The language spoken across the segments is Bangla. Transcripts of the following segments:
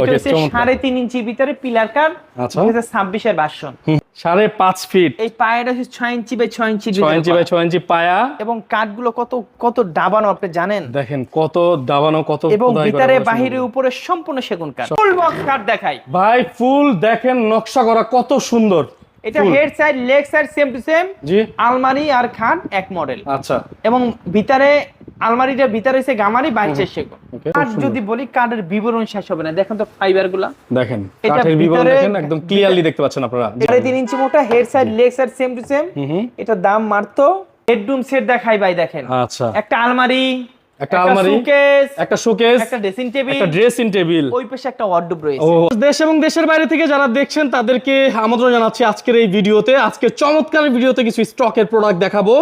এটা হচ্ছে সাড়ে তিন ইঞ্চি ভিতরে পিলার কার আচ্ছা। ভার্সন সাড়ে পাঁচ ফিট এই পায়াটা হচ্ছে ছয় ইঞ্চি বাই ছয় ইঞ্চি ছয় ইঞ্চি বাই ছয় ইঞ্চি পায়া। এবং কাঠগুলো কত কত আপনি জানেন? দেখেন কত দাবানো কত এবং ভিতরে বাহিরে উপরে সম্পূর্ণ সেগুন কাঠ ফুল বক্স কাঠ দেখাই। ভাই ফুল দেখেন নকশা করা কত সুন্দর। এটা head side leg side same to same জি। আলমারি আর খাট এক মডেল আচ্ছা। এবং ভিতরে আলমারিটার ভিতরে হচ্ছে গামারি সেগুন Okay, আর যদি বলি কাঠের বিবরণ শেষ হবে না। দেখেন তো ফাইবারগুলা। দেখেন কাঠের বিবরণ দেখেন একদম ক্লিয়ারলি দেখতে পাচ্ছেন আপনারা। জি। সাড়ে তিন ইঞ্চি মোটা head side leg side same to same. এটা দাম মারতো বেডরুম সেট দেখাই ভাই দেখেন। আচ্ছা। একটা আলমারি একটা আলমারি, সুকেস একটা শোকেস একটা ড্রেসিং টেবিল একটা ড্রেসিং টেবিল ওই পাশে একটা ওয়ার্ডরোব রয়েছে। দেশ এবং দেশের বাইরে থেকে যারা দেখছেন তাদেরকে আমন্ত্রণ জানাচ্ছি আজকের এই ভিডিওতে। আজকে চমৎকার ভিডিওতে কিছু স্টকের প্রোডাক্ট দেখাবো।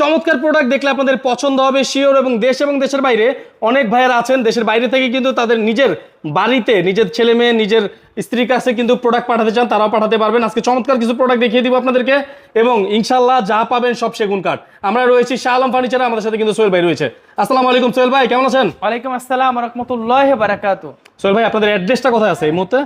চমৎকার প্রোডাক্ট দেখলে আপনাদের পছন্দ হবে শিওর এবং দেশ এবং দেশের বাইরে। অনেক ভাইয়েরা আছেন দেশের বাইরে থেকে কিন্তু তাদের নিজের বাড়িতে নিজের ছেলে মেয়ে নিজের স্ত্রীর কাছে কিন্তু প্রোডাক্ট পাঠাতে চান তারাও পাঠাতে পারবেন। আজকে চমৎকার কিছু প্রোডাক্ট দেখিয়ে দিব আপনাদেরকে এবং ইনশাল্লাহ যা পাবেন সব সেগুন কাঠ। আমরা রয়েছি শাহ আলম ফার্নিচারে আমাদের সাথে কিন্তু সোহেল ভাই রয়েছে। আসসালামু আলাইকুম সোহেল ভাই কেমন আছেন? ওয়ালাইকুম আসসালাম রহমতুল্লাহ বারাকাতু সোহেল ভাই আপনাদের অ্যাড্রেসটা কোথায় আছে এই মুহূর্তে?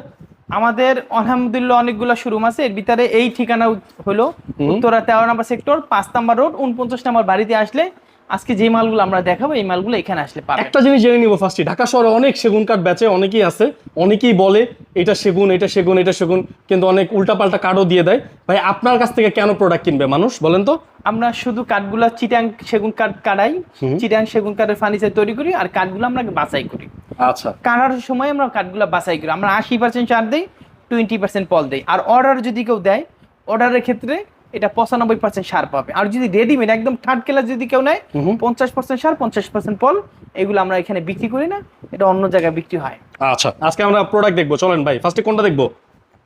আমাদের আলহামদুলিল্লাহ অনেকগুলো শোরুম আছে। এর ভিতরে এই ঠিকানা হলো উত্তরা তেরো নাম্বার সেক্টর পাঁচ নাম্বার রোড উনপঞ্চাশ নাম্বার বাড়িতে আসলে আজকে যে মালগুলো আমরা দেখাবো এই মালগুলো এখানে আসলে পাবেন। একটা জিনিস জেনে নিব ফার্স্টে ঢাকা শহরে অনেক সেগুন কাঠ বেচে অনেকেই আছে। অনেকেই বলে এটা সেগুন এটা সেগুন এটা সেগুন। কিন্তু অনেক উল্টাপাল্টা কাঠও দিয়ে দেয়। ভাই আপনার কাছ থেকে কেন প্রোডাক্ট কিনবে মানুষ? বলেন তো। আমরা শুধু কাঠগুলা চিটাং সেগুন কাঠ কাটাই চিটাং সেগুন কাঠের ফার্নিচার তৈরি করি আর কাঠগুলো আমরা বাছাই করি। আচ্ছা। কাটার সময় আমরা কাঠগুলো বাছাই করি। আমরা আশি পার্সেন্ট চার দিই টোয়েন্টি পার্সেন্ট পল দেই। আর অর্ডার যদি কেউ দেয় অর্ডারের ক্ষেত্রে এটা পঁচানব্বই পার্সেন্ট সার পাবে। আর যদি রেডিমেড একদম থার্ড ক্লাস যদি কেউ নেয় পঞ্চাশ পার্সেন্ট সার পঞ্চাশ পার্সেন্ট পল এগুলো আমরা এখানে বিক্রি করি না এটা অন্য জায়গায় বিক্রি হয়। আচ্ছা আজকে আমরা প্রোডাক্ট দেখব। চলেন ভাই ফার্স্টে কোনটা দেখব?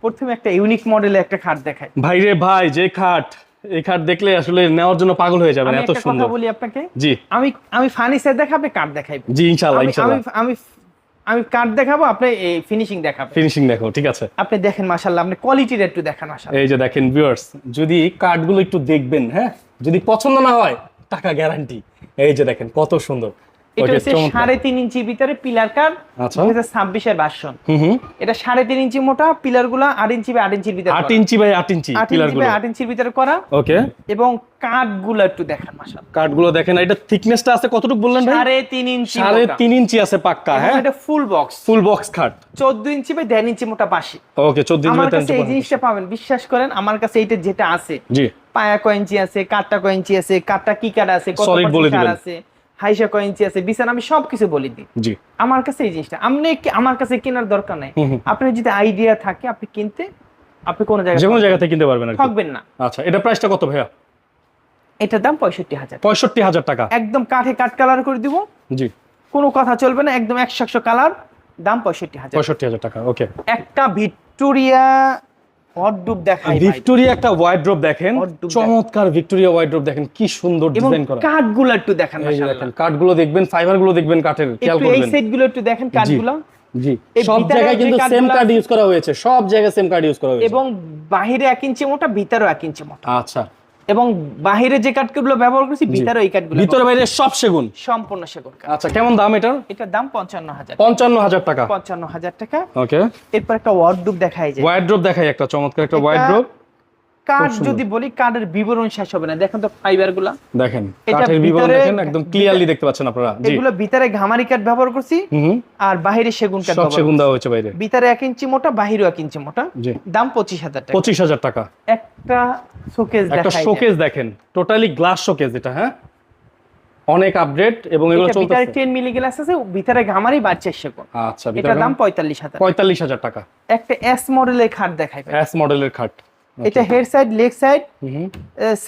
প্রথমে একটা ইউনিক মডেলের একটা খাট দেখাই। ভাই রে ভাই যে খাট এই খাট দেখলে আসলে নেওয়ার জন্য পাগল হয়ে যাবেন এত কথা সুন্দর। বলি আপনাকে। জি। আমি আমি ফার্নিচার দেখাবো কাঠ দেখাইবেন। জি ইনশাল্লাহ আমি ইনশাল্লাহ আমি- আমি কাট দেখাবো আপনি এই ফিনিশিং দেখাবো ফিনিশিং দেখো ঠিক আছে। আপনি দেখেন মাশাআল্লাহ আপনি কোয়ালিটির একটু দেখেন মাশাআল্লাহ। এই যে দেখেন ভিউয়ার্স যদি কার্ডগুলো একটু দেখবেন হ্যাঁ? যদি পছন্দ না হয় টাকা গ্যারান্টি এই যে দেখেন কত সুন্দর। এটা হচ্ছে সাড়ে তিন ইঞ্চি ভিতরে পিলার কার আচ্ছা। ভার্সন এটা সাড়ে তিন ইঞ্চি মোটা পিলারগুলা আট ইঞ্চি বাই আট ইঞ্চির ভিতরে আট ইঞ্চি বাই আট ইঞ্চি আট ইঞ্চি বাই আট ইঞ্চির ভিতরে করা। ওকে এবং কাঠগুলো একটু দেখান মাসাল কাঠগুলো দেখেন এটা থিকনেসটা আছে কতটুকু বললেন ভাই? সাড়ে তিন ইঞ্চি সাড়ে তিন ইঞ্চি আছে পাক্কা হ্যাঁ? এটা ফুল বক্স ফুল বক্স খাট চোদ্দ ইঞ্চি বাই দেড় ইঞ্চি মোটা পাশে। ওকে চোদ্দ ইঞ্চি আমার কাছে এই জিনিসটা পাবেন বিশ্বাস করেন আমার কাছে এইটা যেটা আছে জি। পায়া কয় ইঞ্চি আছে কাঠটা কয় ইঞ্চি আছে কাঠটা কি কাঠ আছে কত আছে। কয় ইঞ্চি আছে বিছানা আমি সবকিছু বলে দিই। জি। আমার কাছে এই জিনিসটা আপনি আমার কাছে কেনার দরকার নাই। হুম। যদি আইডিয়া থাকে আপনি কিনতে আপনি কোনো যে কোনো জায়গায় জায়গা থেকে কিনতে পারবেন। ঠকবেন না। আচ্ছা এটা প্রাইসটা কত ভাইয়া? এটার দাম পঁয়ষট্টি হাজার পঁয়ষট্টি হাজার টাকা। একদম কাঠে কাঠ কালার করে দিব। জি। কোনো কথা চলবে না একদম একশো একশো কালার দাম পঁয়ষট্টি হাজার। পঁয়ষট্টি হাজার টাকা ওকে একটা ভিক্টোরিয়া হটডুব দেখাই ভিক্টোরিয়া একটা ওয়াইড্রোপ দেখেন। চমৎকার ভিক্টোরিয়া ওয়াইড্রোপ দেখেন কি সুন্দর এবং ডিজাইন করা। কাঠগুলো একটু দেখেন কাঠগুলো দেখবেন ফাইবারগুলো দেখবেন কাঠের খেয়াল একটু এই দেখেন কাঠগুলো। জি। সব জায়গায় কিন্তু সেম কার্ড ইউজ করা হয়েছে সব জায়গায় সেম কার্ড ইউজ করা হয়েছে। এবং বাহিরে এক ইঞ্চি মোটা ভিতরে এক ইঞ্চি মোটা। আচ্ছা। এবং বাহিরে যে কাঠগুলো ব্যবহার করছি ভিতরে এই কাঠগুলো ভিতরে বাইরে সব সেগুন? সম্পূর্ণ সেগুন আচ্ছা কেমন দাম এটার? এটার দাম পঞ্চান্ন হাজার পঞ্চান্ন হাজার টাকা। পঞ্চান্ন হাজার টাকা। ওকে। এরপর একটা ওয়ার্ডরোব দেখাই যায় ওয়াইড্রোপ দেখাই একটা চমৎকার একটা এটা- কাঠ যদি বলি কাঠের বিবরণ শেষ হবে না। দেখেন তো ফাইবারগুলা। দেখেন এটা কাঠের বিবরণ দেখেন একদম ক্লিয়ারলি দেখতে পাচ্ছেন আপনারা। এগুলো ভিতরে ঘামারি কাঠ ব্যবহার করছি। আর বাহিরে সেগুন কাঠ সব সেগুন দেওয়া হয়েছে বাইরে। ভিতরে এক ইঞ্চি মোটা বাহিরেও এক ইঞ্চি মোটা। দাম পঁচিশ হাজার টাকা। পঁচিশ হাজার টাকা। একটা শোকেস একটা শোকেস দেখেন টোটালি গ্লাস শোকেস এটা হ্যাঁ? অনেক আপডেট এবং এগুলো এটা ভিতরে চলতেছে। টেন মিলি গ্লাস আছে ভিতরে ঘামারি বাড়ছে সেগুন। আচ্ছা এটার দাম পঁয়তাল্লিশ হাজার পঁয়তাল্লিশ হাজার টাকা। একটা এস মডেলের খাট দেখাই। এস মডেলের খাট। এটা head side leg side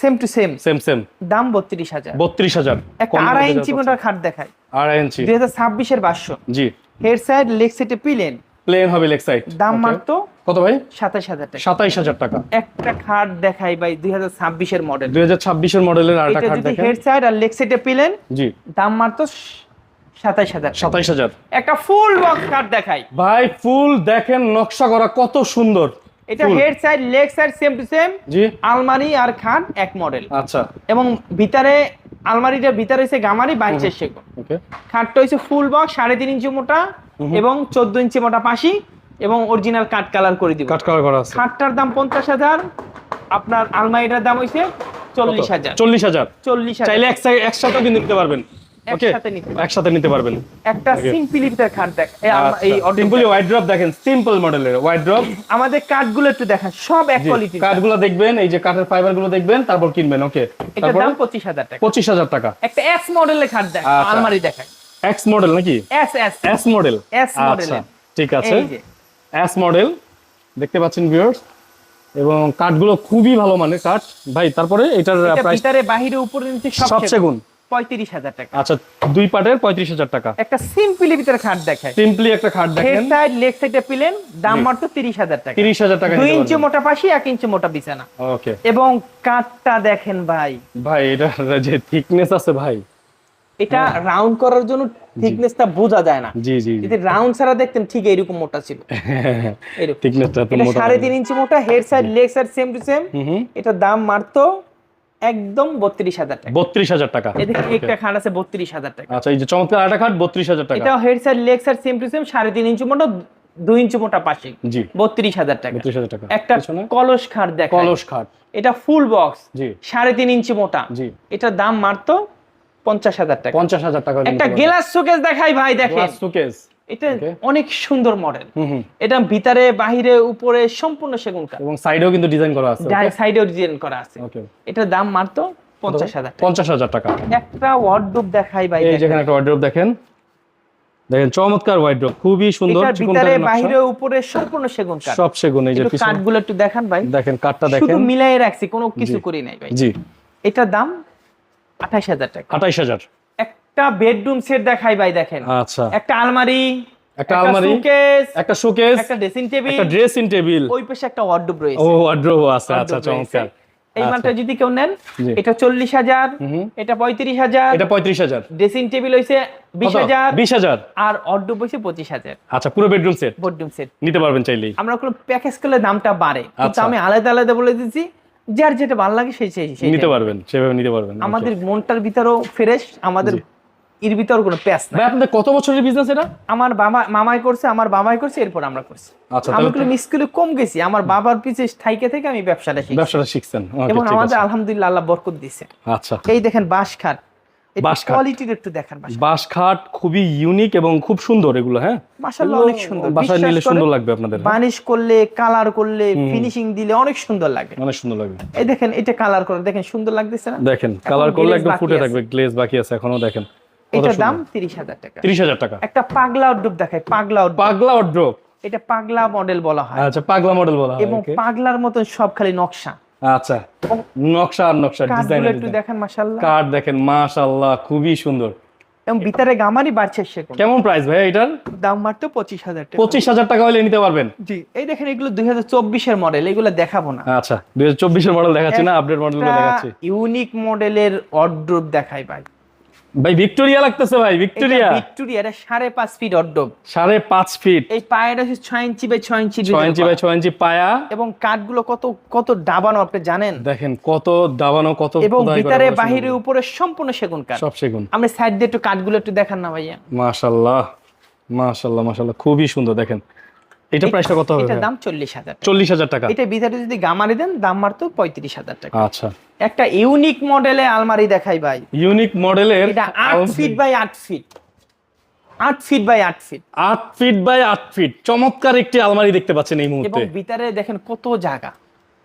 same to same same same দাম বত্রিশ হাজার। বত্রিশ হাজার। একটা আড়াই ইঞ্চি মোটার খাট দেখায় আড়াই ইঞ্চি। দুই হাজার ছাব্বিশের বাসন। জি। হেড সাইড লেগ সাইডে পিলেন প্লেন হবে লেগ সাইড দাম মাত্র কত ভাই? সাতাশ হাজার টাকা। সাতাইশ হাজার টাকা। একটা খাট দেখাই ভাই দুই হাজার ছাব্বিশের মডেল দুই হাজার ছাব্বিশের মডেলের আরেকটা খাট দেখেন। হেড সাইড আর লেগ সাইডে পিলেন জি। দাম মাত্র সাতাইশ হাজার। সাতাইশ হাজার। একটা ফুল বক্স খাট দেখাই। ভাই ফুল দেখেন নকশা করা কত সুন্দর। এটা head side leg side same to same জি। আলমারি আর খাট এক মডেল আচ্ছা। এবং ভিতরে আলমারিটার ভিতরে হচ্ছে গামারি বাইশের ওকে। খাটটা হচ্ছে ফুল বক্স সাড়ে তিন ইঞ্চি মোটা এবং চোদ্দ ইঞ্চি মোটা পাশি এবং অরিজিনাল কাঠ কালার করে দিব। কাট কালার করা আছে। খাটটার দাম পঞ্চাশ হাজার আপনার আলমারিটার দাম হইছে চল্লিশ হাজার। চল্লিশ হাজার। চল্লিশ হাজার। চাইলে এক- একসাথে কিন্তু নিতে পারবেন। একসাথে নিতে পারবেন। একসাথে নিতে পারবেন। একটা Okay. সিম্পলিটার খাট দেখ এই সিম্পলি ওয়াইড ড্রপ দেখেন সিম্পল মডেলের ওয়াইড ড্রপ আমাদের কাঠগুলো একটু দেখেন সব এক কোয়ালিটি কাঠগুলো দেখবেন এই যে কাঠের ফাইবারগুলো দেখবেন তারপর কিনবেন ওকে তারপর দাম পঁচিশ হাজার টাকা। পঁচিশ হাজার টাকা। একটা এস মডেলের খাট দেখ আচ্ছা। আলমারি দেখায় এক্স মডেল নাকি? S S S model model আচ্ছা ঠিক আছে। এস মডেল দেখতে পাচ্ছেন ভিউয়ার্স এবং কাঠগুলো খুবই ভালো মানের কাঠ। ভাই তারপরে এটার প্রাইস ভিতরে বাহিরে উপরে নিচে সব সেগুন। পঁয়ত্রিশ হাজার টাকা। আচ্ছা দুই পাটের পঁয়ত্রিশ হাজার টাকা। একটা সিম্পলি ভিতরে খাট দেখায় সিম্পলি একটা খাট হেড দেখেন। সাইড লেগ সাইডে পিলেন দাম মাত্র তিরিশ হাজার টাকা। তিরিশ হাজার টাকা দুই ইঞ্চি মোটা পাশি এক ইঞ্চি মোটা বিছানা। ওকে এবং কাঠটা দেখেন ভাই। ভাই এটা যে থিকনেস আছে ভাই। এটা রাউন্ড করার জন্য থিকনেসটা বোঝা যায় না। জি জি যদি রাউন্ড ছাড়া দেখতেন ঠিক এইরকম মোটা ছিল। এরকম। থিকনেসটা তো মোটা সাড়ে তিন ইঞ্চি মোটা head side leg side same to same হুম দাম মারতো একদম বত্রিশ হাজার টাকা। বত্রিশ হাজার টাকা। এদিকে একটা খাট আছে বত্রিশ হাজার টাকা। আচ্ছা এই যে চমৎকার আটা খাট বত্রিশ হাজার টাকা। এটাও head side leg side same to same সাড়ে তিন ইঞ্চি মোটা দুই ইঞ্চি মোটা পাশে। জি। বত্রিশ হাজার টাকা। বত্রিশ হাজার টাকা। একটা কলস খাট দেখ কলস খাট। এটা ফুল বক্স জি। সাড়ে তিন ইঞ্চি মোটা। জি। এটার দাম মারতো পঞ্চাশ হাজার টাকা। পঞ্চাশ হাজার টাকা। একটা গ্লাস শোকেস দেখাই ভাই দেখেন। সুকেস এটা অনেক সুন্দর মডেল। এটা ভিতরে বাহিরে উপরে সম্পূর্ণ সেগুন কাঠ। এবং সাইডেও কিন্তু ডিজাইন করা আছে সাইডেও ডিজাইন করা আছে। এটার দাম মারতো পঞ্চাশ হাজার টাকা। পঞ্চাশ হাজার টাকা। একটা ওয়ার্ডরোব দেখাই ভাই এই। যেখানে একটা ওয়ার্ড্রপ দেখেন। দেখেন চমৎকার ওয়ার্ড্রপ খুবই সুন্দর ভিতরে বাহিরে উপরে সম্পূর্ণ সেগুন কাঠ। সব সেগুন এই যে কাঠগুলো একটু দেখান ভাই। দেখেন কাঠটা শুধু দেখেন। মিলাই রাখছি কোনো কিছু করি নাই ভাই। জি। এটার দাম আঠাশ হাজার টাকা। আঠাইশ হাজার। একটা বেডরুম সেট দেখাই ভাই দেখেন। আচ্ছা। একটা আলমারি একটা আলমারি, একটা শোকেস একটা ড্রেসিং টেবিল একটা ড্রেসিং টেবিল ওই পাশে একটা ওয়ার্ডরোব ও রয়েছে আছে আচ্ছা চমৎকার। এই আচ্ছা। মালটা যদি কেউ নেন এটা চল্লিশ হাজার। এটা পঁয়ত্রিশ হাজার এটা পঁয়ত্রিশ হাজার। ড্রেসিং টেবিল হয়েছে বিশ হাজার বিশ হাজার। আর অর্ডব হয়েছে পঁচিশ হাজার। আচ্ছা পুরো বেডরুম সেট বেডরুম সেট নিতে পারবেন চাইলেই। আমরা কোনো প্যাকেজ করলে দামটা বাড়ে কিন্তু আচ্ছা। আমি আলাদা আলাদা বলে দিচ্ছি যার যেটা ভালো লাগে সেই সেই নিতে পারবেন সেভাবে নিতে পারবেন আমাদের মনটার ভিতরও ফ্রেশ আমাদের এর ভিতর কোনো প্যাস না ভাই আপনাদের কত বছরের বিজনেস এটা? আমার বাবা মামাই করছে আমার বাবাই করছে এরপর আমরা করছি। আচ্ছা আমি স্কুলে কম গেছি। আমার বাবার পিছে থেকে আমি ব্যবসাটা শিখছি। ব্যবসাটা শিখছেন। এবং আমাদের আলহামদুলিল্লাহ আল্লাহ বরকত দিছে আচ্ছা। এই দেখেন। কোয়ালিটির একটু খুবই ইউনিক এবং খুব সুন্দর এগুলো হ্যাঁ? মাশাআল্লাহ অনেক সুন্দর। বাসায় নিলে সুন্দর লাগবে আপনাদের হ্যাঁ? বানিশ করলে কালার করলে ফিনিশিং দিলে অনেক সুন্দর লাগে। অনেক সুন্দর লাগবে। এই দেখেন এটা কালার করে। দেখেন সুন্দর লাগতেছে না? দেখেন কালার করলে একদম ফুটে থাকবে গ্লেজ বাকি আছে এখনও দেখেন। এটার দাম তিরিশ হাজার টাকা। তিরিশ হাজার টাকা। একটা পাগলা পাগলা পাগলা অড্রপ এটা পাগলা মডেল বলা হয়। আচ্ছা পাগলা মডেল বলা হয় এবং পাগলার মতন সব খালি নকশা। আচ্ছা নকশা আর নকশা ডিজাইন একটু দেখেন মাশাআল্লাহ। কাঠ দেখেন মাশাআল্লাহ খুবই সুন্দর। এবং ভিতরে গামারি বাড়ছে সেরকম কেমন প্রাইস ভাই এটার? দাম মাত্র পঁচিশ হাজার টাকা। পঁচিশ হাজার টাকা হলে নিতে পারবেন। জি এই দেখেন এগুলো দুই হাজার চব্বিশের মডেল এগুলো দেখাবো না। আচ্ছা দুই হাজার চব্বিশের মডেল দেখাচ্ছি না আপডেট মডেল দেখাচ্ছি। ইউনিক মডেলের অর্ড্রোপ দেখাই ভাই। ভাই ভিক্টোরিয়া লাগতেছে ভাই ভিক্টোরিয়া। ভিক্টোরিয়া এটা সাড়ে পাঁচ ফিট অর্ড্রোপ সাড়ে পাঁচ ফিট এই পায়ের আছে ছয় ইঞ্চি বাই ছয় ইঞ্চি ছয় ইঞ্চি বাই ছয় ইঞ্চি পায়া। এবং কাঠগুলো কত কত ডাবানো আপনি জানেন? দেখেন কত দাবানো কত এবং ভিতরে বাহিরে উপরে সম্পূর্ণ সেগুন কাঠ। সব সেগুন। আপনি সাইড দিয়ে একটু কাঠগুলো একটু দেখান না ভাইয়া। মাশাল্লাহ মাশাল্লাহ মাশাল্লাহ খুবই সুন্দর দেখেন। এটা প্রাইসটা কত হবে এটার দাম চল্লিশ হাজার টাকা। চল্লিশ হাজার টাকা। এটা ভিতরে যদি গামারি দেন দাম মারতো পঁয়ত্রিশ হাজার টাকা। আচ্ছা। একটা ইউনিক মডেলে আলমারি দেখাই ভাই। ইউনিক মডেলের এটা আট ফিট বাই আট feet feet by feet feet by feet চমৎকার একটি আলমারি দেখতে পাচ্ছেন এই এবং মুহূর্তে ভিতরে দেখেন কত জায়গা।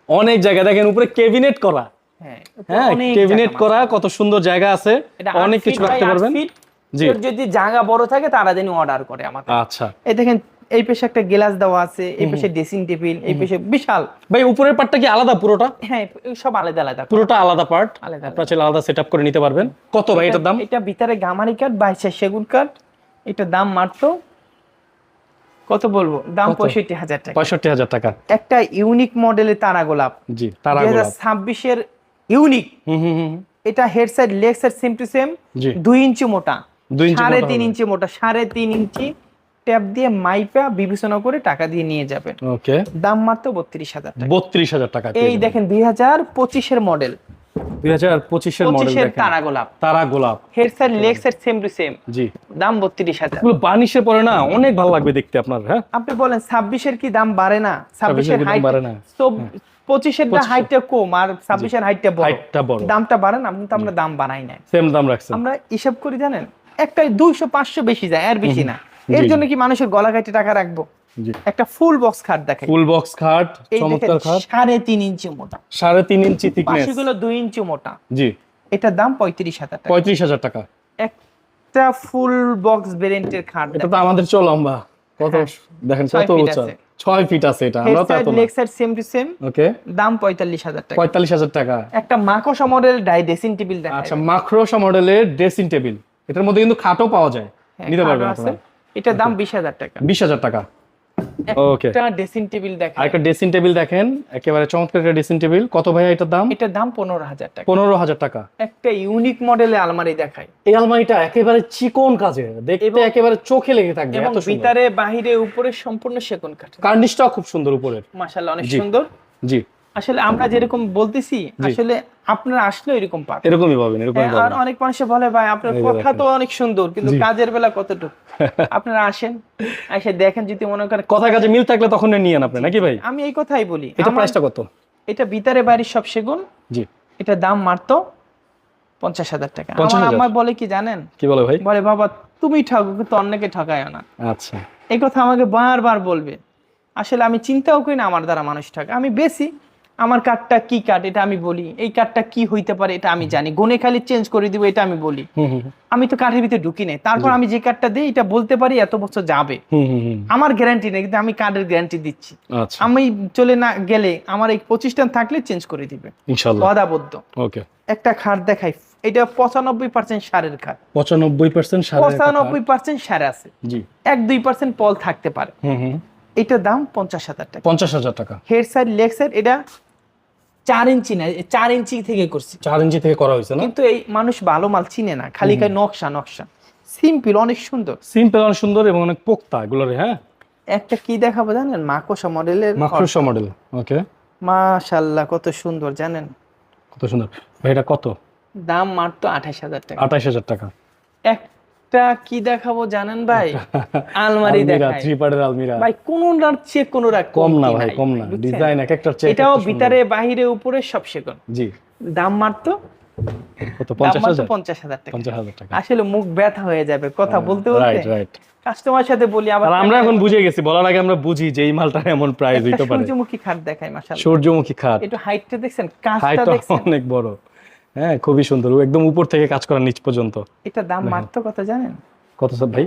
অনেক জায়গা। দেখেন উপরে কেবিনেট করা। হ্যাঁ হ্যাঁ কেবিনেট করা কত সুন্দর জায়গা আছে। অনেক কিছু রাখতে পারবেন। জি। যদি জায়গা বড় থাকে তারা যেন অর্ডার করে আমাদের। আচ্ছা। এই দেখেন এই পাশে একটা গ্লাস দেওয়া আছে এই পাশে ড্রেসিং টেবিল এই পাশে বিশাল। ভাই উপরের পার্টটা কি আলাদা পুরোটা? হ্যাঁ সব আলাদা আলাদা। পুরোটা আলাদা পার্ট? আপনারা চাইলে আলাদা সেট করে নিতে পারবেন। কত ভাই এটার দাম? এটা ভিতরে গামারি কাঠ বাইশে সেগুন কাঠ এটা দাম মাত্র কত বলব? দাম পঁয়ষট্টি হাজার টাকা। পঁয়ষট্টি হাজার টাকা। একটা ইউনিক মডেলের তারা গোলাপ। জি তারা হাজার ছাব্বিশের ইউনিক হুম হুম এটা head side leg side same to same দুই ইঞ্চি মোটা। সাড়ে তিন ইঞ্চি মোটা সাড়ে তিন ইঞ্চি। ট্যাপ দিয়ে মাইপা বিবেচনা করে টাকা দিয়ে নিয়ে যাবেন। ওকে। দাম মাত্র বত্রিশ হাজার টাকা। বত্রিশ হাজার টাকা এই দেখেন দুই হাজার পঁচিশের মডেল দুই হাজার পঁচিশের মডেল দেখেন। তারা গোলাপ। তারা গোলাপ। Head side leg side same to same জি। দাম বত্রিশ হাজার। এগুলো বার্নিশে পরে না অনেক ভালো লাগবে দেখতে আপনার হ্যাঁ? আপনি বলেন ছাব্বিশের কি দাম বাড়ে না? ছাব্বিশের হাইট বাড়ে না? পঁচিশের হাইটটা কম আর ছাব্বিশের হাইটটা বড়। দামটা বাড়ে না কিন্তু আমরা দাম বাড়াই সেম দাম আমরা হিসাব করি জানেন একটাই দুইশো পাঁচশো বেশি যায় আর বেশি না। এর জন্য কি মানুষের গলা কাটে টাকা রাখব? একটা ফুল বক্স খাট দেখাই ফুল বক্স খাট চমৎকার খাট। সাড়ে তিন ইঞ্চি মোটা। সাড়ে তিন ইঞ্চি থিকনেস দুই ইঞ্চি মোটা। জি। এটার দাম পঁয়ত্রিশ হাজার টাকা। পঁয়ত্রিশ হাজার টাকা। একটা ফুল বক্স ভেরিয়েন্টের খাট এটা তো আমাদের চো লম্বা কত হ্যাঁ, দেখেন কত উঁচা। ছয় ফিট আছে এটা আমরা তো এত side same to same okay দাম পঁয়তাল্লিশ হাজার টাকা। পঁয়তাল্লিশ হাজার টাকা। একটা মাকসা মডেল ডাই ড্রেসিং টেবিল দেখা আচ্ছা মাক্রোসা মডেলের ড্রেসিং টেবিল এটার মধ্যে কিন্তু খাটও পাওয়া যায়। নিতে পারবেন আপনারা। এটার দাম বিশ হাজার টাকা। বিশ হাজার টাকা। ওকে একটা ড্রেসিং টেবিল দেখা আরেকটা ড্রেসিং টেবিল দেখেন একেবারে চমৎকার একটা ড্রেসিং টেবিল কত ভাইয়া এটার দাম? এটার দাম পনেরো হাজার টাকা। পনেরো হাজার টাকা। একটা ইউনিক মডেলের আলমারি দেখায় এই আলমারিটা একেবারে চিকন কাজের। দেখতে একেবারে চোখে লেগে থাকবে এবং এত সুন্দর। ভিতরে বাহিরে উপরে সম্পূর্ণ সেগুন কাঠ কার্নিশটাও খুব সুন্দর উপরের। মাশাআল্লাহ অনেক সুন্দর। জি। আসলে আমরা যেরকম বলতেছি আসলে আপনারা আসলে এরকম পাবেন এরকমই পাবেন এরকমই হ্যাঁ, আর অনেক মানুষে বলে ভাই আপনার কথা তো অনেক সুন্দর কিন্তু কাজের বেলা কতটুকু? আপনারা আসেন এসে দেখেন যদি মনে করেন কথা কাজে মিল থাকলে তখন নিয়ে আপনি নাকি ভাই? আমি এই কথাই বলি। এটা প্রাইসটা কত? এটা ভিতরে বাড়ির সব সেগুন। জি। এটা দাম মারতো পঞ্চাশ হাজার টাকা। আমার আম্মা বলে কি জানেন? কি বলে ভাই? বলে বাবা তুমি ঠকো কিন্তু অন্যকে ঠকায় না। আচ্ছা। এই কথা আমাকে বারবার বলবে। আসলে আমি চিন্তাও করি না আমার দ্বারা মানুষ ঠকে আমি বেশি আমার কার্ডটা কি কার্ড এটা আমি বলি। এই কার্ডটা কি হইতে পারে এটা আমি জানি। গুনে খালি চেঞ্জ করে দিব এটা আমি বলি। আমি তো কার্ডের ভিতরে ঢুকি নেই। তারপর আমি যে কার্ডটা দিই এটা বলতে পারি এত বছর যাবে। আমার গ্যারান্টি নেই কিন্তু আমি কার্ডের গ্যারান্টি দিচ্ছি। আচ্ছা। আমি চলে না গেলে আমার এই প্রতিষ্ঠান থাকলে চেঞ্জ করে দিবে। ইনশাল্লাহ ওকে। একটা খাট দেখাই এটা পঁচানব্বই পার্সেন্ট সারের খাট পঁচানব্বই পার্সেন্ট পঁচানব্বই পার্সেন্ট সার আছে। এক দুই পার্সেন্ট পল থাকতে পারে। এটার দাম পঞ্চাশ হাজার টাকা। পঞ্চাশ হাজার টাকা। হেড সাইড লেগ সাইড এটা চার ইঞ্চি না চার ইঞ্চি থেকে করছি। চার ইঞ্চি থেকে করা হয়েছে না? কিন্তু এই মানুষ ভালো মাল চিনে না খালি খালি নকশা নকশা। সিম্পল অনেক সুন্দর। সিম্পল অনেক সুন্দর এবং অনেক পোক্তা এগুলোর হ্যাঁ? একটা কি দেখাবো জানেন? মাকোসা মডেলের মাকড়সা মডেল ওকে মাশাল্লাহ কত সুন্দর জানেন? কত সুন্দর। ভাই এটা কত? দাম মাত্র আঠাশ হাজার টাকা। আঠাশ হাজার টাকা। একটা কি দেখাবো জানেন ভাই? আলমারি দেখায়। থ্রি পার্টের আলমিরা। ভাই কোনটার চেয়ে কোনটা কম না ভাই কম না। ডিজাইন এক একটা এটাও ভিতরে বাহিরে উপরে সব সেগুন। জি। দাম মাত্র? কত? টাকা। টাকা। আসলে মুখ ব্যথা হয়ে যাবে কথা বলতে বলতে। রাইট রাইট কাস্টমার সাথে বলি আবার আমরা এখন বুঝে গেছি বলার আগে আমরা বুঝি যে এই মালটা এমন প্রাইস হইতে পারে। সূর্যমুখী খাট দেখাই মাশাআল্লাহ। সূর্যমুখী খাট। একটু হাইটটা দেখছেন? কাজটা হাইটটা দেখছেন? অনেক বড়। হ্যাঁ খুবই সুন্দর। একদম উপর থেকে কাজ করা নিচ পর্যন্ত। এটা দাম মাত্র কত জানেন? কত সব ভাই?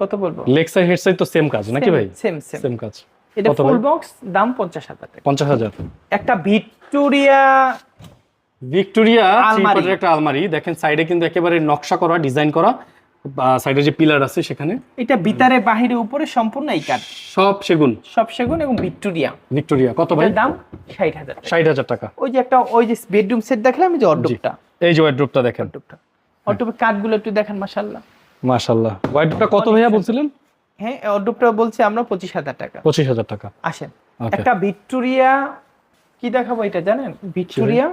কত বলব? লেক্সার হেডসেট তো সেম কাজ নাকি ভাই? সেম সেম সেম কাজ। এটা ফুল বক্স দাম পঞ্চাশ হাজার টাকা। পঞ্চাশ হাজার। একটা ভিক্টোরিয়া ভিক্টোরিয়া। আলমারি। একটা আলমারি। দেখেন সাইডে কিন্তু একেবারে নকশা করা ডিজাইন করা। সাইডে যে পিলার আছে সেখানে। এটা ভিতরে বাহিরে উপরে সম্পূর্ণ এই কাঠ। সব সেগুন। সব সেগুন এবং ভিক্টোরিয়া। ভিক্টোরিয়া কত ভাই? দাম ষাট হাজার টাকা। ওই যে একটা ওই যে বেডরুম সেট দেখলাম যে অর্ডুপটা এই যে ওয়াইড্রোপটা দেখেন। অর্ডুপটা অর্ডুপের কাঠগুলো একটু দেখেন মাশাল্লাহ মাশাল্লাহ ওয়াইড্রোপটা কত ভাইয়া বলছিলেন? হ্যাঁ অর্ডুপটা বলছি আমরা পঁচিশ হাজার টাকা। পঁচিশ হাজার টাকা। আসেন। একটা ভিক্টোরিয়া কি দেখাবো এটা জানেন? ভিক্টোরিয়া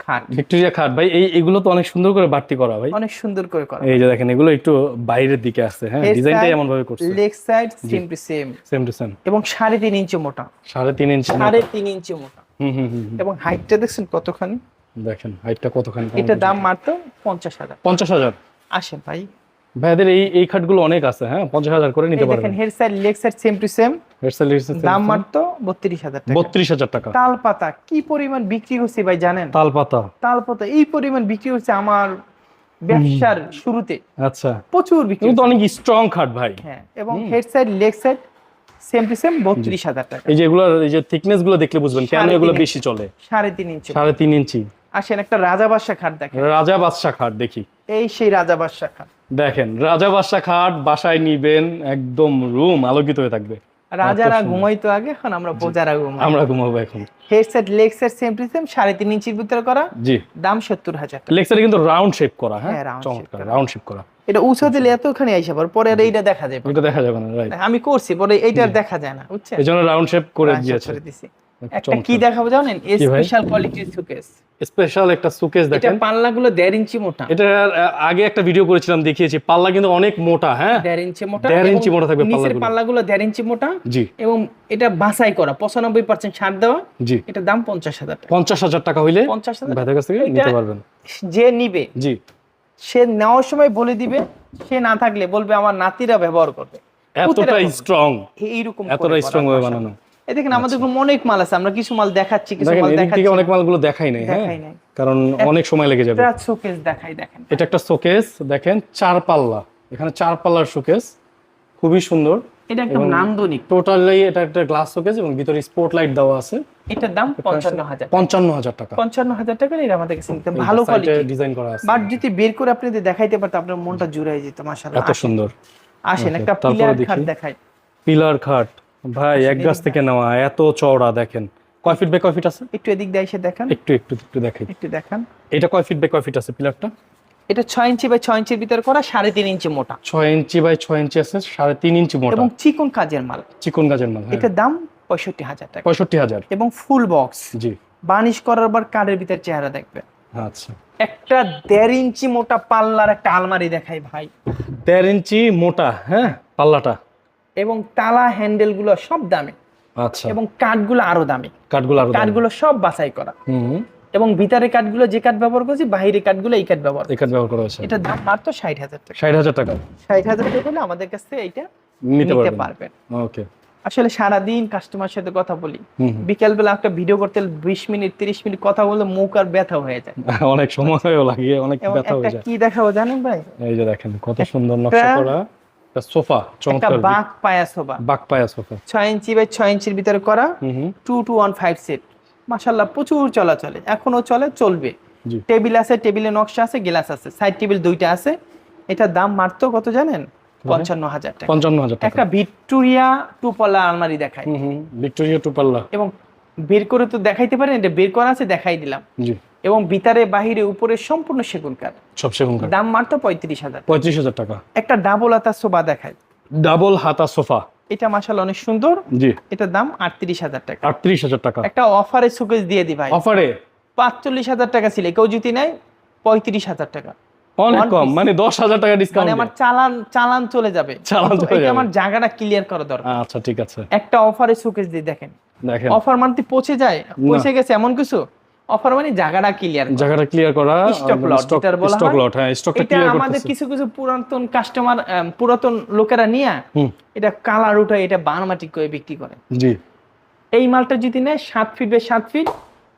খাট। ভিক্টোরিয়া খাট। ভাই এই এগুলো তো অনেক সুন্দর করে বাড়তি করা ভাই। অনেক সুন্দর করে করা। এই যে দেখেন এগুলো একটু বাইরের দিকে আছে হ্যাঁ? ডিজাইনটাই এমন ভাবে করছে leg side same to same same to same এবং সাড়ে তিন ইঞ্চি মোটা। সাড়ে তিন ইঞ্চি সাড়ে তিন ইঞ্চি মোটা। হুম হুম হুম হুম। এবং হাইটটা দেখছেন কতখানি? দেখেন হাইটটা কতখানি? এটা দাম মাত্র পঞ্চাশ হাজার। পঞ্চাশ হাজার? আসেন ভাই। ভাইদের এই এই খাটগুলো অনেক আছে হ্যাঁ? পঞ্চাশ হাজার করে নিতে এই পারবেন দেখেন head side leg side same to same দাম মাত্র বত্রিশ হাজার বত্রিশ হাজার টাকা। তাল কি পরিমাণ বিক্রি হচ্ছে ভাই জানেন? তাল পাতা তাল পাতা এই পরিমাণ বিক্রি হচ্ছে আমার ব্যবসার শুরুতে। আচ্ছা। প্রচুর বিক্রি এগুলো অনেক স্ট্রং খাট ভাই। হ্যাঁ এবং head side leg side same to same বত্রিশ হাজার টাকা। এই যে এগুলো এই যে থিকনেসগুলো দেখলে বুঝবেন কেন এগুলো বেশি চলে? সাড়ে তিন ইঞ্চি সাড়ে তিন ইঞ্চি আসেন একটা রাজা বাদশা খাট দেখেন। রাজা বাদশা খাট দেখি। এই সেই রাজা বাদশা খাট দেখেন রাজা বাদশা খাট বাসায় নিবেন একদম রুম আলোকিত হয়ে থাকবে। রাজারা ঘুমাইতো আগে এখন আমরা প্রজারা ঘুমাই। আমরা ঘুমাবো এখন। Head side leg side same to same সাড়ে তিন ইঞ্চির ভিতরে করা জি। দাম সত্তর হাজার লেক্সারে কিন্তু রাউন্ড শেপ করা হ্যাঁ? হ্যাঁ, চমৎকার রাউন্ড শেপ করা। এটা উঁচু দিলে এতখানি আইসা পর পরে আর এইটা দেখা যাবে। এটা দেখা যাবে না রাইট আমি করছি পরে এইটা দেখা যায় না বুঝছেন? এই জন্য রাউন্ড শেপ করে দিয়েছে। একটা কি দেখাবো জানেন? স্পেশাল কোয়ালিটির সুকেস স্পেশাল একটা সুকেস এটা দেখেন। পাল্লাগুলো দেড় ইঞ্চি মোটা। এটা আগে একটা ভিডিও করেছিলাম দেখিয়েছি। পাল্লা কিন্তু অনেক মোটা হ্যাঁ? দেড় ইঞ্চি মোটা দেড় এবং ইঞ্চি মোটা থাকবে নিচের পাল্লাগুলো। পাল্লাগুলো দেড় ইঞ্চি মোটা জি। এবং এটা বাছাই করা পঁচানব্বই পার্সেন্ট ছাড় দেওয়া। জি। এটা দাম পঞ্চাশ হাজার টাকা। পঞ্চাশ হাজার টাকা হইলে পঞ্চাশ হাজার ভাইদের কাছ থেকে নিতে পারবেন। যে নিবে জি। সে নেওয়ার সময় বলে দিবে সে না থাকলে বলবে আমার নাতিরা ব্যবহার করবে। এতটা স্ট্রং এইরকম করা স্ট্রং ভাবে বানানো। এই দেখেন আমাদের অনেক মাল আছে আমরা কিছু মাল দেখাচ্ছি কিছু মাল এদিক দেখাচ্ছি থেকে অনেক মালগুলো দেখাই নাই হ্যাঁ? কারণ অনেক সময় লেগে যাবে। একটা শোকেস দেখাই দেখেন। এটা একটা শোকেস দেখেন চার পাল্লা। এখানে চার পাল্লার শোকেস খুবই সুন্দর। এটা একদম নান্দনিক। টোটালি এটা একটা গ্লাস শোকেস এবং ভিতরে স্পট লাইট দেওয়া আছে। এটার দাম পঞ্চান্ন হাজার পঞ্চান্ন হাজার টাকা। পঞ্চান্ন হাজার টাকা এটা আমাদের কাছে ভালো কোয়ালিটি ডিজাইন করা আছে। বাট যদি বের করে আপনি যদি দেখাইতে পারতেন আপনার মনটা জুড়াই যেত মাশাআল্লাহ। এত সুন্দর। আসেন একটা পিলার খাট দেখাই। পিলার খাট। ভাই এক গাছ থেকে নেওয়া এত চওড়া দেখেন। কয় ফিট বাই কয় ফিট আছে? একটু এদিক দিয়ে এসে দেখান। একটু একটু একটু দেখাই। একটু দেখান। এটা কয় ফিট বাই কয় ফিট আছে পিলারটা এটা ছয় ইঞ্চি বাই ছয় ইঞ্চির ভিতরে করা সাড়ে তিন ইঞ্চি মোটা। ছয় ইঞ্চি বাই ছয় ইঞ্চি আছে সাড়ে তিন ইঞ্চি মোটা। এবং চিকন কাজের মাল। চিকন কাজের মাল হ্যাঁ। এটার দাম পঁয়ষট্টি হাজার টাকা। পঁয়ষট্টি হাজার। এবং ফুল বক্স জি। বানিশ করার পর কাঠের ভিতর চেহারা দেখবে আচ্ছা। একটা দেড় ইঞ্চি মোটা পাল্লার একটা আলমারি দেখাই ভাই। দেড় ইঞ্চি মোটা হ্যাঁ পাল্লাটা। এবং তালা হ্যান্ডেলগুলো সব দামি। আচ্ছা। এবং কাঠগুলো আরও দামি। কাঠগুলো আরও কাঠগুলো সব বাছাই করা। এবং ভিতরে কাঠগুলো যে কাঠ ব্যবহার করছি বাইরে কাঠগুলো এই কাঠ ব্যবহার এই কাঠ ব্যবহার করা হয়েছে। এটা দাম মাত্র ষাট হাজার টাকা। ষাট হাজার টাকা? ষাট হাজার টাকা হলে আমাদের কাছ থেকে এইটা নিতে পারবেন। ওকে। আসলে সারাদিন কাস্টমার সাথে কথা বলি। বিকেলবেলা একটা ভিডিও করতে বিশ মিনিট তিরিশ মিনিট কথা বললে মুখ আর ব্যথা হয়ে যায়। অনেক সময় লাগে অনেক ব্যথা হয়ে যায়। কি দেখাবো জানেন ভাই? এই যে দেখেন কত সুন্দর নকশা করা। একটা সোফা একটা বাঘ পায়া সোবা বাক পায়া সোফা। ছয় ইঞ্চি বাই ছয় ইঞ্চির ভিতরে করা সেট মাসাল্লাহ প্রচুর চলাচলে এখনও চলে চলবে। টেবিল আছে টেবিলে নকশা আছে গ্লাস আছে সাইড টেবিল দুইটা আছে। এটার দাম মাত্র কত জানেন? পঞ্চান্ন হাজার টাকা। পঞ্চান্ন হাজার টাকা। একটা ভিক্টোরিয়া টুপলা আলমারি দেখায় ভিক্টোরিয়া টু পাল্লা এবং বের করে তো দেখাইতে পারেন এটা বের করা আছে দেখাই দিলাম। জি। এবং ভিতরে বাহিরে উপরে সম্পূর্ণ সেগুন কাঠ। সব সেগুন কাঠ। দাম মাত্র পঁয়ত্রিশ হাজার পঁয়ত্রিশ হাজার টাকা। একটা ডাবল আতা সোফা দেখায় ডাবল হাতা সোফা। এটা মাসাল অনেক সুন্দর। জি। এটার দাম আটত্রিশ হাজার টাকা। আটত্রিশ হাজার টাকা। একটা অফারে সুকেজ দিয়ে দি ভাই। অফারে? পাঁচচল্লিশ হাজার টাকা ছিল কেউ যদি নেয় পঁয়ত্রিশ হাজার টাকা। অনেক কম মানে দশ হাজার টাকা মানে ডিসকাউন্ট আমার চালান চালান চলে যাবে। চালান চলে। আমার জায়গাটা ক্লিয়ার করা দরকার। আচ্ছা ঠিক আছে। একটা অফারে সুকেজ দিয়ে দেখেন। দেখেন। অফার মানতে পৌঁছে যায় পৌঁছে গেছে এমন কিছু? অফার মানে জায়গাটা ক্লিয়ার জায়গাটা ক্লিয়ার করা Stock lot, যেটার বলা স্টক লট হ্যাঁ স্টকটা ক্লিয়ার আমাদের কিছু কিছু পুরাতন কাস্টমার পুরাতন লোকেরা নিয়ে এটা কালার উঠে এটা বানমাটি করে বিক্রি করে। জি। এই মালটা যদি নেয় ফিট বাই ফিট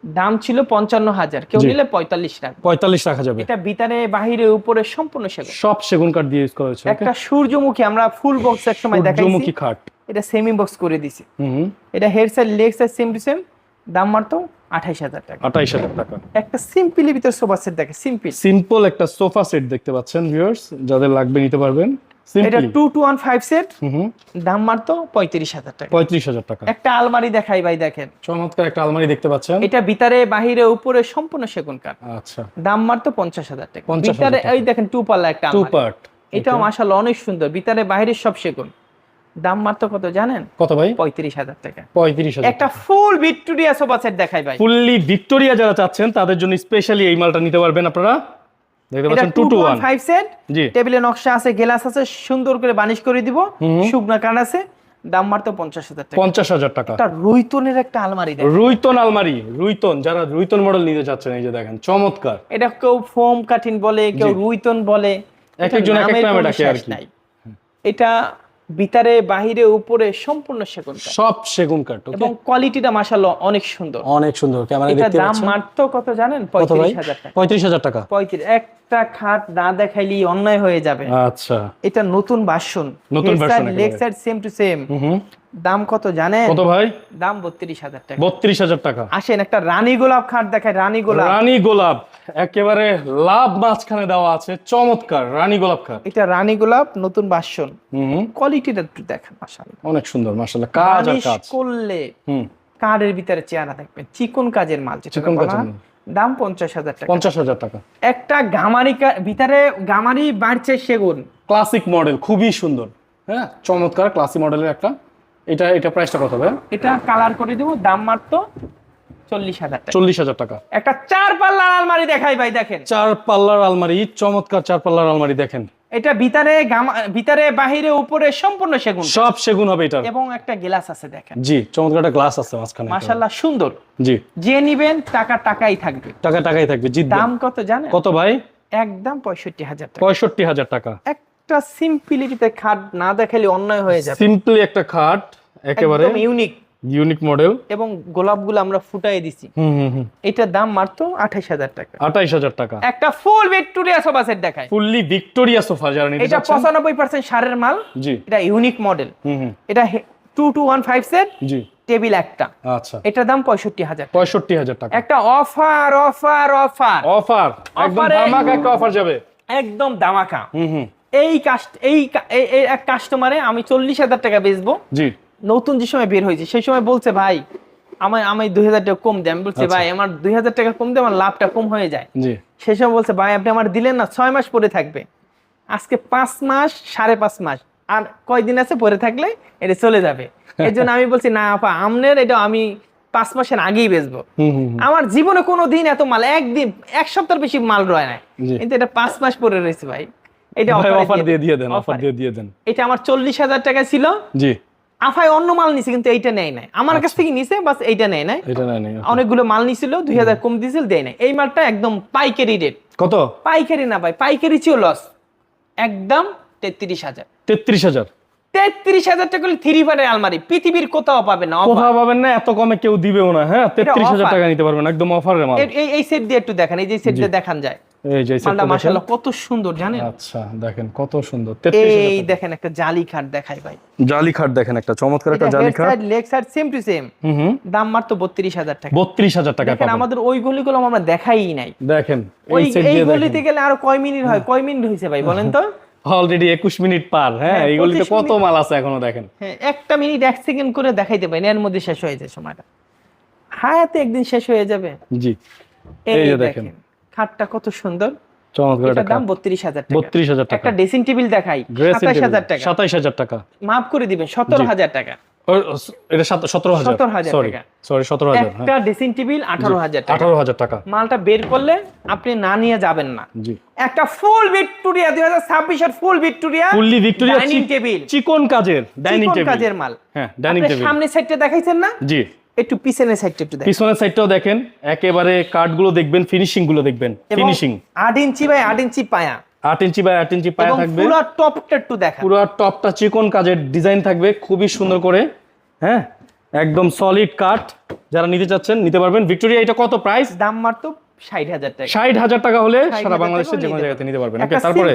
দাম ছিল পঞ্চান্ন হাজার। কেউ নিলে পঁয়তাল্লিশ টাকা পঁয়তাল্লিশ রাখা যাবে। এটা ভিতরে বাহিরে উপরে সম্পূর্ণ সেগুন। সব সেগুন কাঠ দিয়ে ইউজ করা হয়েছে একটা সূর্যমুখী আমরা ফুল বক্স এক সময় দেখাইছি। সূর্যমুখী খাট এটা সেমি বক্স করে দিছি। এটা head side leg side same to same দাম মাত্র আঠাইশ হাজার টাকা। আঠাইশ হাজার টাকা। একটা সিম্পলি ভিতর সোফা সেট দেখে সিম্পল সিম্পল একটা সোফা সেট দেখতে পাচ্ছেন ভিউয়ার্স যাদের লাগবে নিতে পারবেন। এটা two two one five set দাম মাত্র পঁয়ত্রিশ হাজার টাকা। পঁয়ত্রিশ হাজার টাকা। একটা আলমারি দেখাই ভাই দেখেন। চমৎকার একটা আলমারি দেখতে পাচ্ছেন। এটা ভিতরে বাহিরে উপরে সম্পূর্ণ সেগুন কাঠ। আচ্ছা। দাম মাত্র পঞ্চাশ হাজার টাকা। ভিতরে এই দেখেন টু পাল্লা একটা টু পার্ট এটাও মাসাল অনেক সুন্দর। ভিতরে বাইরে সব সেগুন। দাম মাত্র কত জানেন? কত ভাই? পঁয়ত্রিশ হাজার টাকা। পঁয়ত্রিশ একটা ফুল ভিক্টোরিয়া সোফা সেট দেখাই ভাই। ফুললি ভিক্টোরিয়া যারা চাচ্ছেন তাদের জন্য স্পেশালি এই মালটা নিতে পারবেন আপনারা। দেখতে পাচ্ছেন two two two one five set টেবিলে নকশা আছে গ্লাস আছে সুন্দর করে বানিশ করে দিব। শুকনা কাঠ আছে দাম মাত্র পঞ্চাশ হাজার টাকা। পঞ্চাশ হাজার টাকা। একটা রুইতনের একটা আলমারি রুইতন আলমারি রুইতন যারা রুইতন মডেল নিতে চাচ্ছেন এই যে দেখেন চমৎকার। এটা কেউ ফোম কাঠিন বলে কেউ রুইতন বলে এক একজন এক এক নামে ডাকে আর কি। এটা ভিতরে বাহিরে উপরে সম্পূর্ণ সেগুন সব সেগুন কাঠ এবং কোয়ালিটিটা মাশাআল্লাহ অনেক সুন্দর। অনেক সুন্দর ক্যামেরা এটা পাচ্ছেন দাম মাত্র কত জানেন? কত ভাই? পঁয়ত্রিশ হাজার টাকা। পঁয়ত্রিশ হাজার টাকা। পঁয়ত্রিশ একটা খাট না দেখাইলেই অন্যায় হয়ে যাবে। আচ্ছা। এটা নতুন ভার্সন নতুন version. Leg side same to same. দাম কত জানেন? কত ভাই? দাম বত্রিশ হাজার টাকা। বত্রিশ হাজার টাকা। আসেন একটা রানী গোলাপ খাট দেখায় রানী গোলাপ। রানী গোলাপ একেবারে লাভ মাঝখানে দেওয়া আছে চমৎকার রানী গোলাপ খাট। এটা রানী গোলাপ নতুন হুম। কোয়ালিটিটা একটু দেখেন মাশাআল্লাহ। অনেক সুন্দর মাশাআল্লাহ কাজ আর কাজ। করলে ভিতরে চেহারা দেখবেন চিকন কাজের মাল চিকন কাজের মাল। দাম পঞ্চাশ হাজার টাকা। পঞ্চাশ হাজার টাকা। একটা গামারি ভিতরে গামারি বাড়ছে সেগুন। ক্লাসিক মডেল খুবই সুন্দর। হ্যাঁ চমৎকার ক্লাসিক মডেলের একটা এটা এটা প্রাইসটা কত ভাই? এটা কালার করে দেবো দাম মাত্র চল্লিশ হাজার টাকা। চল্লিশ হাজার টাকা। একটা চার পাল্লার আলমারি দেখাই ভাই দেখেন। চার পাল্লার আলমারি চমৎকার চার পাল্লার আলমারি দেখেন। এটা ভিতরে ভিতরে বাহিরে উপরে সম্পূর্ণ সেগুন। সব সেগুন হবে এটার। এবং একটা গ্লাস আছে দেখেন। জি চমৎকার একটা গ্লাস আছে মাঝখানে মাশাল্লাহ সুন্দর। জি। যে নিবেন টাকা টাকাই থাকবে। টাকা টাকাই থাকবে জিতবে। দাম কত জানেন? কত ভাই? একদম পঁয়ষট্টি হাজার টাকা। পঁয়ষট্টি হাজার টাকা। একটা সিম্পলিটিতে খাট না দেখালে অন্যায় হয়ে যাবে। সিম্পলি একটা খাট একেবারে ইউনিক ইউনিক মডেল এবং গোলাপগুলো আমরা ফুটাই দিছি। হুম হুম হুম। এটার দাম মাত্র আঠাশ হাজার টাকা। আঠাইশ হাজার টাকা। একটা ফুল ভিক্টোরিয়া সোফা সেট দেখায় ফুললি ভিক্টোরিয়া সোফা যারা এটা পঁচানব্বই পার্সেন্ট সারের মাল। জি। এটা ইউনিক মডেল এটা two two one five set জি। টেবিল একটা। আচ্ছা। এটার দাম পঁয়ষট্টি হাজার পঁয়ষট্টি হাজার টাকা। একটা অফার অফার অফার অফার একদম ধামাকা একটা অফার যাবে। একদম দামাকা হুম হুম। এই কাস্ট এই এক কাস্টমারে আমি চল্লিশ হাজার টাকা বেচবো। জি। নতুন যে সময় বের হয়েছে সেই সময় বলছে ভাই আমার আমি দুই হাজার টাকা কম দেয় আমি বলছি আচ্ছা। ভাই আমার দুই হাজার টাকা কম দিয়ে আমার লাভটা কম হয়ে যায়। সেই সময় বলছে ভাই আপনি আমার দিলেন না ছয় মাস পরে থাকবে। আজকে পাঁচ মাস সাড়ে পাঁচ মাস। আর কয়দিন আছে পরে থাকলে এটা চলে যাবে। এই জন্য আমি বলছি না আপা আমনের এটা আমি পাঁচ মাসের আগেই বেচবো। আমার জীবনে কোনো দিন এত মাল একদিন এক সপ্তাহ বেশি মাল রয় না কিন্তু এটা পাঁচ মাস পরে রয়েছে ভাই। এটা অফার দিয়ে দিয়ে দেন অফার দিয়ে দিয়ে দেন। এটা আমার চল্লিশ হাজার টাকা ছিল। জি। আফাই অন্য মাল নিছে কিন্তু এইটা নেয় নাই। আমার কাছ থেকে নিছে বাস এইটা নেয় নাই। এটা নেয় নাই অনেকগুলো মাল নিছিল দুই হাজার কম দিয়েছিল দেয় নাই। এই মালটা একদম পাইকারি রেট কত? পাইকারি না ভাই পাইকারি ছিল লস একদম তেত্রিশ হাজার। তেত্রিশ হাজার? তেত্রিশ হাজার টাকা থ্রি আলমারি। পৃথিবীর কোথাও পাবে না কোথাও পাবেন না এত কমে কেউ দিবেও না হ্যাঁ? তেত্রিশ হাজার টাকা নিতে পারবেন একদম অফারের মাল। এই এই সেট দিয়ে একটু দেখেন এই যে সেট দিয়ে দেখান যায়। এই যে সেটটা মাশাআল্লাহ কত সুন্দর জানেন? আচ্ছা দেখেন কত সুন্দর তেত্রিশ এই দেখেন একটা জালি খাট দেখাই ভাই। জালি খাট দেখেন একটা চমৎকার একটা জালি খাট। Side leg side same to same হুম হুম। দাম মাত্র বত্রিশ হাজার টাকা। বত্রিশ হাজার টাকা দেখেন আমাদের ওই গলিগুলো আমরা দেখাই নাই। দেখেন ওই এই সেট এই গলিতে গেলে আরও কয় মিনিট হয়? কয় মিনিট হয়েছে ভাই বলেন তো? অলরেডি একুশ মিনিট পার হ্যাঁ? হ্যাঁ, এইগুলিতে কত মাল আছে এখনও দেখেন? হ্যাঁ একটা মিনিট এক সেকেন্ড করে দেখাইতে পারেন এর মধ্যে শেষ হয়ে যায় সময়টা। হায়াতে একদিন শেষ হয়ে যাবে। জি। এই যে দেখেন খাটটা কত সুন্দর। চমৎকার দাম হাজার টাকা। টাকা। একটা ড্রেসিং টেবিল দেখাই সাতাশ হাজার টাকা। সাতাইশ হাজার টাকা। মাফ করে দিবেন সতেরো হাজার টাকা। ও, এটা সতেরো হাজার। 17,000 সরি টাকা। সরি সতেরো হাজার হ্যাঁ। একটা ড্রেসিং টেবিল আঠারো হাজার টাকা। আঠারো হাজার টাকা। মালটা বের করলে আপনি না নিয়ে যাবেন না। জি। একটা ফুল ভিক্টোরিয়া দুই হাজার ছাব্বিশের full Victoria fully Victoria dining table চিকন কাজের ডাইনিং টেবিল কাজের মাল। হ্যাঁ ডাইনিং টেবিল সামনের সাইডটা দেখাইছেন না? জি। একটু পিছনের সাইডটা একটু দেখেন। পিছনের সাইডটাও দেখেন একেবারে কাঠগুলো দেখবেন ফিনিশিংগুলো দেখবেন ফিনিশিং আট ইঞ্চি বাই আট ইঞ্চি পায়া। আট ইঞ্চি বাই 8 ইঞ্চি পায়া থাকবে। পুরো টপটা একটু দেখা পুরো টপটা চিকন কাজের ডিজাইন থাকবে খুবই সুন্দর করে হ্যাঁ? একদম সলিড কাঠ যারা নিতে চাচ্ছেন নিতে পারবেন। ভিক্টোরিয়া এটা কত প্রাইস দাম মাত্র ষাট হাজার টাকা। ষাট হাজার টাকা হলে সারা বাংলাদেশে যে কোনো জায়গাতে নিতে পারবেন। একটা তারপরে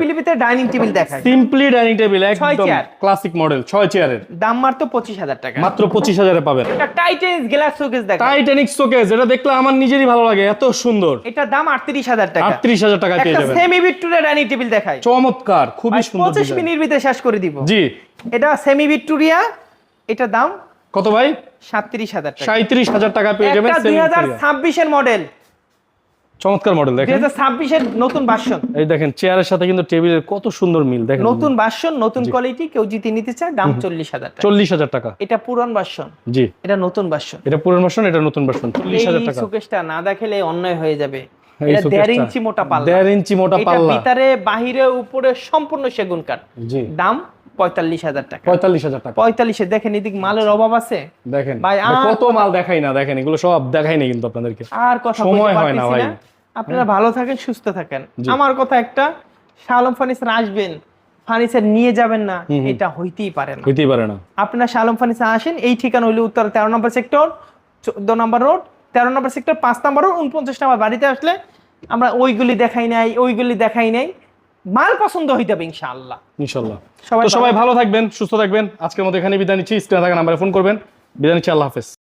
ডাইনিং টেবিল দেখায় সিম্পলি ডাইনিং টেবিল একদম ক্লাসিক মডেল ছয় চেয়ারের দাম মাত্র পঁচিশ হাজার টাকা। মাত্র পঁচিশ হাজারে পাবেন। গ্লাস শোকেস দেখা টাইটানিক শোকেস এটা দেখলে আমার নিজেরই ভালো লাগে এত সুন্দর। এটার দাম আটত্রিশ হাজার টাকা। আটত্রিশ হাজার টাকা পেয়ে যাবেন। সেমি ডাইনিং টেবিল দেখায় চমৎকার খুবই সুন্দর পঁচিশ মিনিট ভিতরে শেষ করে দিব। জি। এটা সেমি ভিক্টোরিয়া এটা দাম কত ভাই? সাতত্রিশ হাজার সাঁত্রিশ হাজার টাকা পেয়ে যাবেন দুই হাজার ছাব্বিশের মডেল চমৎকার মডেল দেখেন। ছাব্বিশের নতুন বাসন এই দেখেন চেয়ারের সাথে কিন্তু টেবিলের কত সুন্দর মিল দেখেন। নতুন বাসন নতুন কোয়ালিটি কেউ যদি নিতে চায় দাম চল্লিশ হাজার টাকা। চল্লিশ হাজার টাকা। এটা পুরান বাসন জি। এটা নতুন বাসন এটা পুরান ভার্সন এটা নতুন ভার্সন এই টাকা। না দেখালে অন্যায় হয়ে যাবে। এটা। ইঞ্চি মোটা পাল্লা। ইঞ্চি মোটা এটা ভিতরে বাহিরে উপরে সম্পূর্ণ সেগুন কাঠ। জি। দাম পঁয়তাল্লিশ হাজার টাকা। পঁয়তাল্লিশ হাজার টাকা। পঁয়তাল্লিশে দেখেন এদিক মালের অভাব আছে। দেখেন। ভাই, কত মাল দেখাই না দেখেন এগুলো সব দেখাই না কিন্তু আপনাদেরকে। আর কথা সময় হয় না ভাই। আপনারা ভালো থাকেন সুস্থ থাকেন। আমার কথা একটা শালম ফার্নিচার আসবেন ফার্নিচার নিয়ে যাবেন না এটা হইতেই পারে না। হইতেই পারে না। আপনারা শালম ফার্নিচার আসেন এই ঠিকানা হইলে উত্তর তেরো নম্বর সেক্টর চোদ্দ নম্বর রোড তেরো নম্বর সেক্টর পাঁচ নম্বর রোড উনপঞ্চাশ নম্বর বাড়িতে আসলে আমরা ওইগুলি দেখাই নাই ওইগুলি দেখাই নাই। মাল পছন্দ হইতে হবে ইনশাআল্লাহ। ইনশাল্লাহ সবাই তো সবাই ভালো থাকবেন সুস্থ থাকবেন। আজকের মতো এখানে বিদায় নিচ্ছি। স্ক্রিনে থাকা নাম্বারে ফোন করবেন। বিদায় নিচ্ছি আল্লাহ হাফেজ।